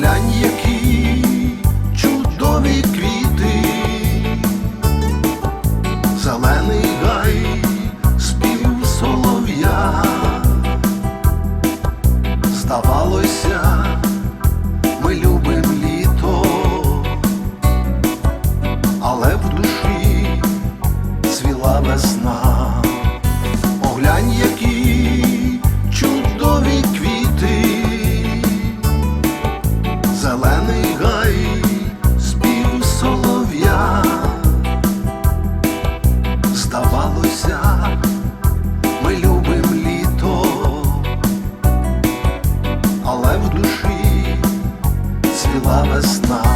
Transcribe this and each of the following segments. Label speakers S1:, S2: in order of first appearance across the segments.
S1: Поглянь, які чудові квіти, зелений гай, спів солов'я. Здавалося, ми любим літо, але в душі цвіла весна. Поглянь, які Здавалося, ми любим літо, але в душі цвіла весна.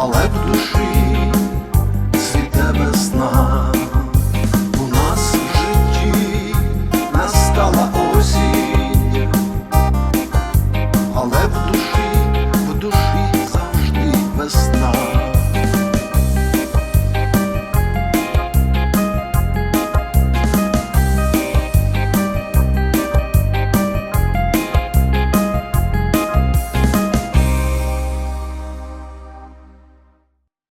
S1: ao lado dos